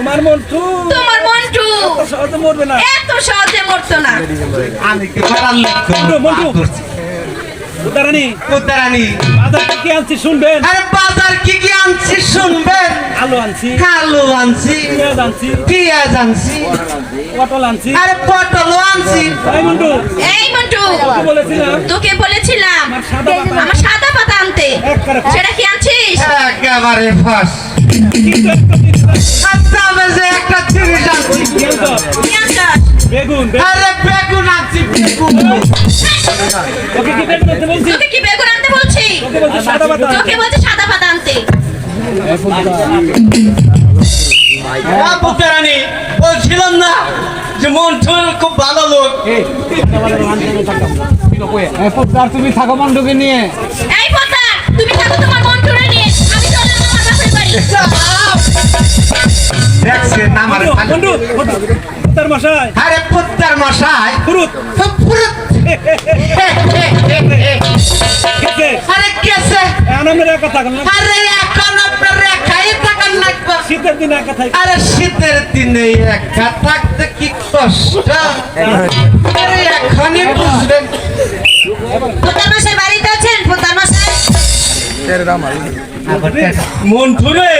তোমার মন্টু তোমার মন্টু এত সহজে মরবে না। এত সহজে মরতো না। আমি কি পারার লক্ষ্য মন্টু মন্টু উদারানি বাজার থেকে কি আনছি শুনবেন? আরে বাজার কি কি আনছি শুনবেন? আলু আনছি। আলু আনছি। পেঁয়াজ আনছি। পেঁয়াজ আনছি। পটল আনছি। আরে পটল আনছি। এই মন্টু এই মন্টু কি বলেছিলাম? তোকে বলেছিলাম। আমার সাদা পাতা। আমার সাদা পাতা আনতে। সেটা কি আনছিস? একেবারে ফাঁস। কিন্তু একটা জিনিস আমি যে একটা জিনিস আনছি কি আনছো? কি আনছস? বেগুন। আরে বেগুন আনছি বেগুন। ওকে কি বেগুন আনতে বলছি? তোকে কি বেগুন আনতে বলছি? ওকে বলছি সাদা পাতা আনতে। তোকে বলছে সাদা পাতা আনতে। পুত্রানি বলছিলাম না যে খুব ভালো লোক। তুমি থাকো মন্ডুকে নিয়ে। এই তুমি থাকো তোমার মন্টুরে নিয়ে। আরে পুত্রার মশাই পুরুত। একা থাকল আরে শীতের দিনে একা আরে শীতের দিনে একা থাকতে কি কষ্ট আরে এখনই বুঝবেন বাড়িতে আছেন পোতার মশাই মন্টুরে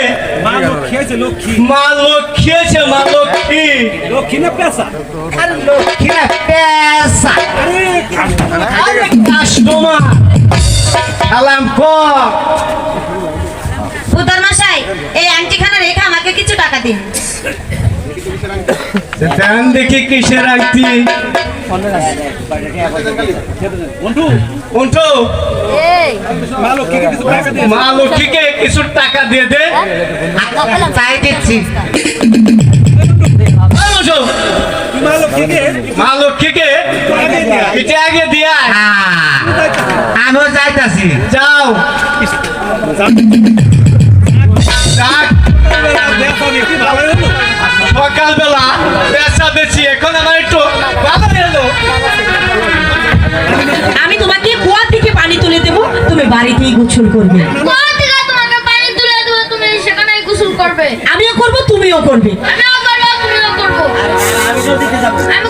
মা লক্ষ্মী আছে লক্ষ্মী। মা লক্ষ্মী আছে মা লক্ষ্মী। লক্ষ্মী না পেশা আর লক্ষ্মী না পেশা আরে কাস্টমার সালাম কর পোতার মশাই এই আংটিখানা রেখে আমাকে কিছু টাকা দিন। দেখি কিসের আংটি। মা লক্ষ্মীকে কিছু টাকা দিয়ে মা লক্ষ্মীকে কিছু টাকা দিয়ে দে। তাই দিচ্ছি। মা লক্ষ্মীকে আগে দিয়া পিঠে আগে দিয়া আমিও যাইতাছি। যাও। গোসল করবে। আমিও করব তুমিও করবে। আমিও করব তুমিও করব। আমি করব